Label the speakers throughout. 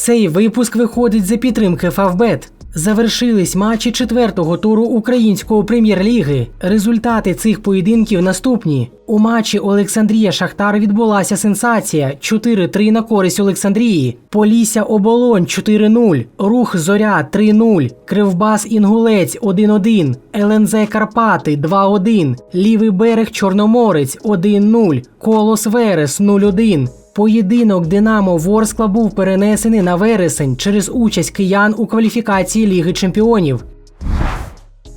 Speaker 1: Цей випуск виходить за підтримки Фавбет. Завершились матчі четвертого туру української прем'єр-ліги. Результати цих поєдинків наступні. У матчі Олександрія Шахтар відбулася сенсація 4-3 на користь Олександрії. Полісся Оболонь 4-0, Рух Зоря 3-0, Кривбас Інгулець 1-1, ЛНЗ Карпати 2-1, Лівий берег Чорноморець 1-0, Колос Верес 0-1. Поєдинок Динамо Ворскла був перенесений на вересень через участь киян у кваліфікації Ліги Чемпіонів.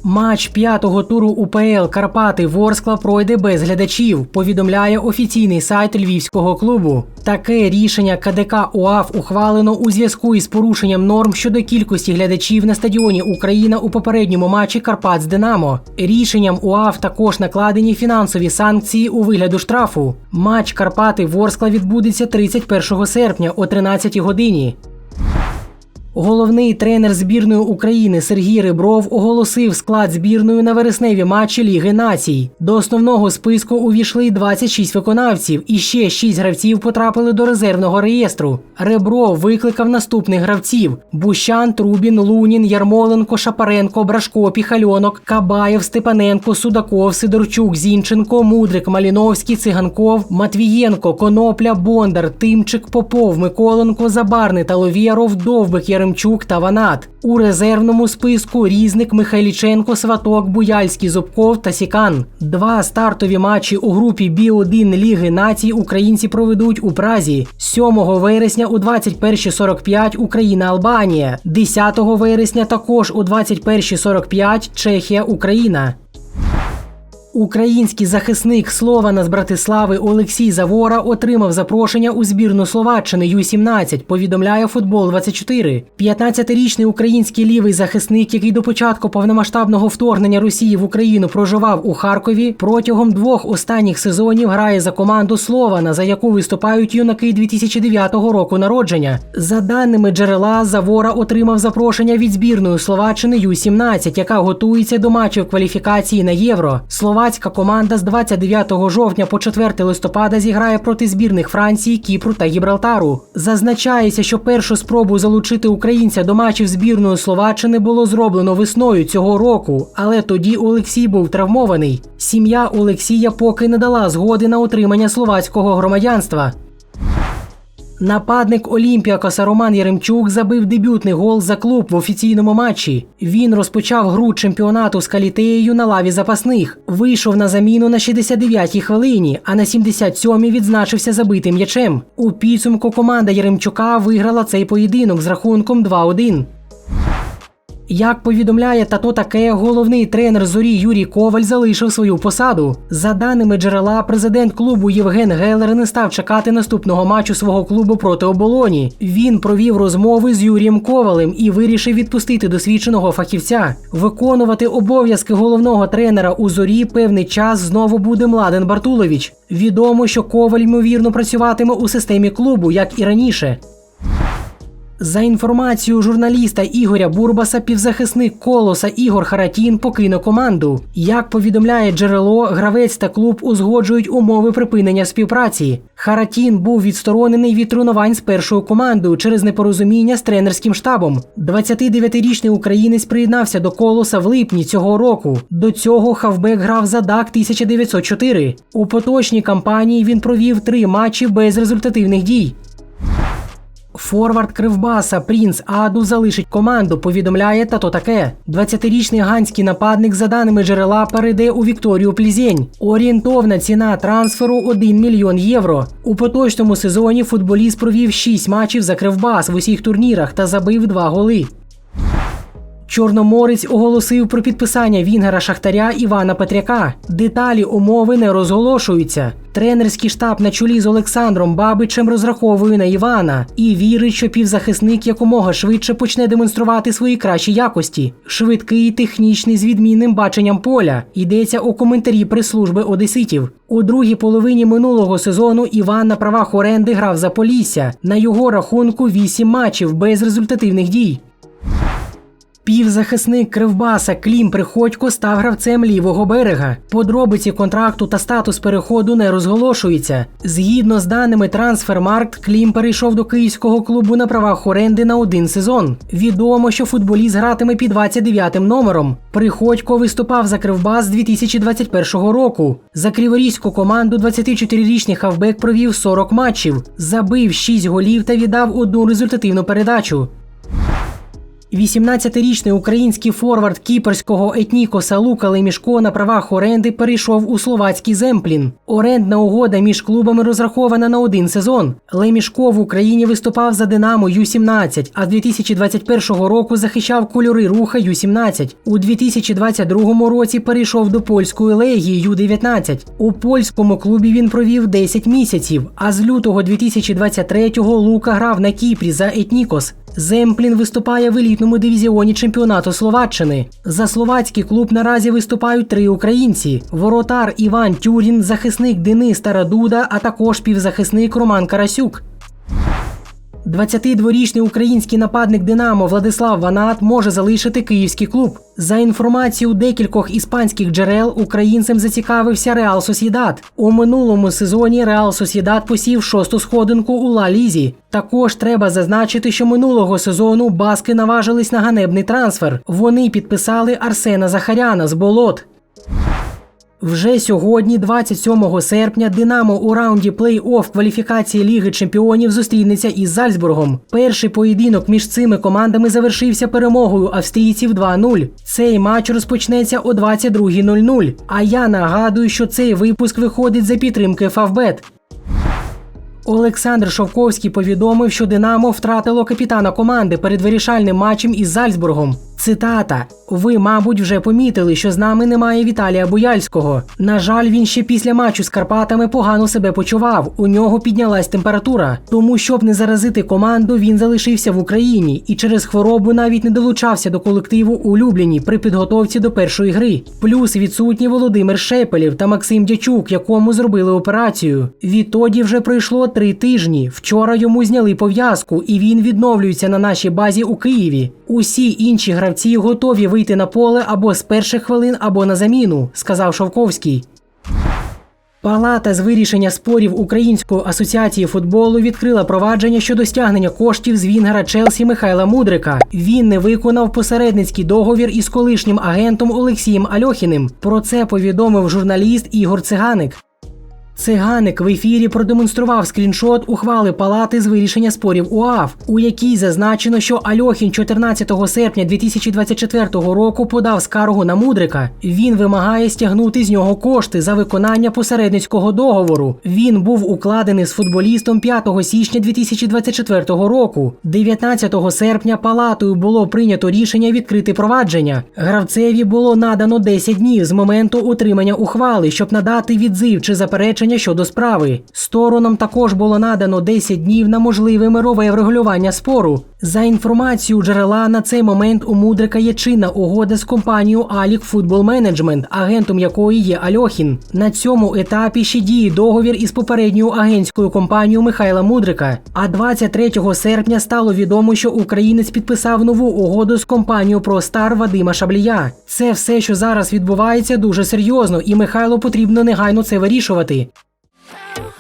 Speaker 1: Матч п'ятого туру УПЛ Карпати Ворскла пройде без глядачів. Повідомляє офіційний сайт львівського клубу. Таке рішення КДК УАФ ухвалено у зв'язку із порушенням норм щодо кількості глядачів на стадіоні Україна у попередньому матчі Карпат з Динамо. Рішенням УАФ також накладені фінансові санкції у вигляду штрафу. Матч Карпати Ворскла відбудеться 31 серпня о 13 годині. Головний тренер збірної України Сергій Ребров оголосив склад збірної на вересневі матчі Ліги націй. До основного списку увійшли 26 виконавців, і ще 6 гравців потрапили до резервного реєстру. Ребров викликав наступних гравців: Бущан, Трубін, Лунін, Ярмоленко, Шапаренко, Брашко, Піхальонок, Кабаєв, Степаненко, Судаков, Сидорчук, Зінченко, Мудрик, Маліновський, Циганков, Матвієнко, Конопля, Бондар, Тимчик, Попов, Миколенко, Забарний Таловєров, Довбик, Яремчук та Ванат. У резервному списку різник Михайліченко, Сваток, Буяльський, Зубков та Сікан. Два стартові матчі у групі Бі-1 Ліги націй українці проведуть у Празі 7 вересня у 21.45 Україна Албанія, 10 вересня також у 21.45 Чехія Україна. Український захисник Слована з Братислави Олексій Завора отримав запрошення у збірну Словаччини Ю-17, повідомляє Футбол 24 15-річний український лівий захисник, який до початку повномасштабного вторгнення Росії в Україну проживав у Харкові, протягом двох останніх сезонів грає за команду Слована, за яку виступають юнаки 2009 року народження. За даними джерела, Завора отримав запрошення від збірної Словаччини Ю-17, яка готується до матчів кваліфікації на євро. Словацька команда з 29 жовтня по 4 листопада зіграє проти збірних Франції, Кіпру та Гібралтару. Зазначається, що першу спробу залучити українця до матчів збірної Словаччини було зроблено весною цього року, але тоді Олексій був травмований. Сім'я Олексія поки не дала згоди на отримання словацького громадянства. Нападник Олімпіакоса Роман Яремчук забив дебютний гол за клуб в офіційному матчі. Він розпочав гру чемпіонату з Калітеєю на лаві запасних. Вийшов на заміну на 69-й хвилині, а на 77-й відзначився забитим м'ячем. У підсумку команда Яремчука виграла цей поєдинок з рахунком 2-1. Як повідомляє тато таке, головний тренер зорі Юрій Коваль залишив свою посаду. За даними джерела, президент клубу Євген Гелер не став чекати наступного матчу свого клубу проти оболоні. Він провів розмови з Юрієм Ковалем і вирішив відпустити досвідченого фахівця. Виконувати обов'язки головного тренера у зорі певний час знову буде Младен Бартулович. Відомо, що Коваль ймовірно працюватиме у системі клубу, як і раніше. За інформацією журналіста Ігоря Бурбаса, півзахисник колоса Ігор Харатін покинув команду. Як повідомляє джерело, гравець та клуб узгоджують умови припинення співпраці. Харатін був відсторонений від тренувань з першою командою через непорозуміння з тренерським штабом. 29-річний українець приєднався до колоса в липні цього року. До цього хавбек грав за ДАК 1904. У поточній кампанії він провів три матчі без результативних дій. Форвард Кривбаса Принц Аду залишить команду. Повідомляє тато таке. 20-річний ганський нападник, за даними джерела, перейде у Вікторію Плізень. Орієнтовна ціна трансферу 1 мільйон євро. У поточному сезоні футболіст провів 6 матчів за Кривбас в усіх турнірах та забив 2 голи. Чорноморець оголосив про підписання Вінгера Шахтаря Івана Петряка. Деталі умови не розголошуються. Тренерський штаб на чолі з Олександром Бабичем розраховує на Івана і вірить, що півзахисник якомога швидше почне демонструвати свої кращі якості. Швидкий, технічний з відмінним баченням поля. Йдеться у коментарі прес-служби Одеситів. У другій половині минулого сезону Іван на правах оренди грав за Полісся. На його рахунку 8 матчів без результативних дій. Півзахисник Кривбаса Клім Приходько став гравцем лівого берега. Подробиці контракту та статус переходу не розголошуються. Згідно з даними Трансфермаркт, Клім перейшов до київського клубу на правах оренди на один сезон. Відомо, що футболіст гратиме під 29-м номером. Приходько виступав за Кривбас з 2021 року. За криворізьку команду 24-річний хавбек провів 40 матчів, забив 6 голів та віддав одну результативну передачу. 18-річний український форвард кіперського етнікоса Лука Лемішко на правах оренди перейшов у словацький Земплін. Орендна угода між клубами розрахована на один сезон. Лемішко в Україні виступав за Динамо Ю-17, а з 2021 року захищав кольори руха Ю-17. У 2022 році перейшов до польської легії Ю-19. У польському клубі він провів 10 місяців, а з лютого 2023-го Лука грав на Кіпрі за Етнікос. Земплін виступає в елітному дивізіоні чемпіонату Словаччини. За словацький клуб наразі виступають три українці: воротар Іван Тюрін, захисник Денис Тарадуда, а також півзахисник Роман Карасюк. 22-річний український нападник Динамо Владислав Ванат може залишити київський клуб. За інформацією декількох іспанських джерел, українцем зацікавився Реал Сосідат. У минулому сезоні Реал Сосідат посів шосту сходинку у Ла Лізі. Також треба зазначити, що минулого сезону баски наважились на ганебний трансфер. Вони підписали Арсена Захаряна з болот. Вже сьогодні, 27 серпня, Динамо у раунді плей-офф кваліфікації Ліги Чемпіонів зустрінеться із Зальцбургом. Перший поєдинок між цими командами завершився перемогою австрійців 2-0. Цей матч розпочнеться о 22.00. А я нагадую, що цей випуск виходить за підтримки Фавбет. Олександр Шовковський повідомив, що Динамо втратило капітана команди перед вирішальним матчем із Зальцбургом. Цитата: Ви, мабуть, вже помітили, що з нами немає Віталія Буяльського. На жаль, він ще після матчу з Карпатами погано себе почував. У нього піднялась температура. Тому, щоб не заразити команду, він залишився в Україні і через хворобу навіть не долучався до колективу улюблені при підготовці до першої гри. Плюс відсутні Володимир Шепелів та Максим Дячук, якому зробили операцію. Відтоді вже пройшло три тижні. Вчора йому зняли пов'язку, і він відновлюється на нашій базі у Києві. Усі інші гравці готові вийти на поле або з перших хвилин, або на заміну, сказав Шовковський. Палата з вирішення спорів Української асоціації футболу відкрила провадження щодо стягнення коштів з Вінгера Челсі Михайла Мудрика. Він не виконав посередницький договір із колишнім агентом Олексієм Альохіним. Про це повідомив журналіст Ігор Циганик. Циганик в ефірі продемонстрував скріншот ухвали палати з вирішення спорів УАФ, у якій зазначено, що Альохін 14 серпня 2024 року подав скаргу на Мудрика. Він вимагає стягнути з нього кошти за виконання посередницького договору. Він був укладений з футболістом 5 січня 2024 року. 19 серпня палатою було прийнято рішення відкрити провадження. Гравцеві було надано 10 днів з моменту отримання ухвали, щоб надати відзив чи заперечення щодо справи. Сторонам також було надано 10 днів на можливе мирове врегулювання спору. За інформацією джерела, на цей момент у Мудрика є чинна угода з компанією Алік Футбол Менеджмент, агентом якої є Альохін. На цьому етапі ще діє договір із попередньою агентською компанією Михайла Мудрика. А 23 серпня стало відомо, що українець підписав нову угоду з компанією ProStar Вадима Шаблія. Це все, що зараз відбувається, дуже серйозно, і Михайлу потрібно негайно це вирішувати. out.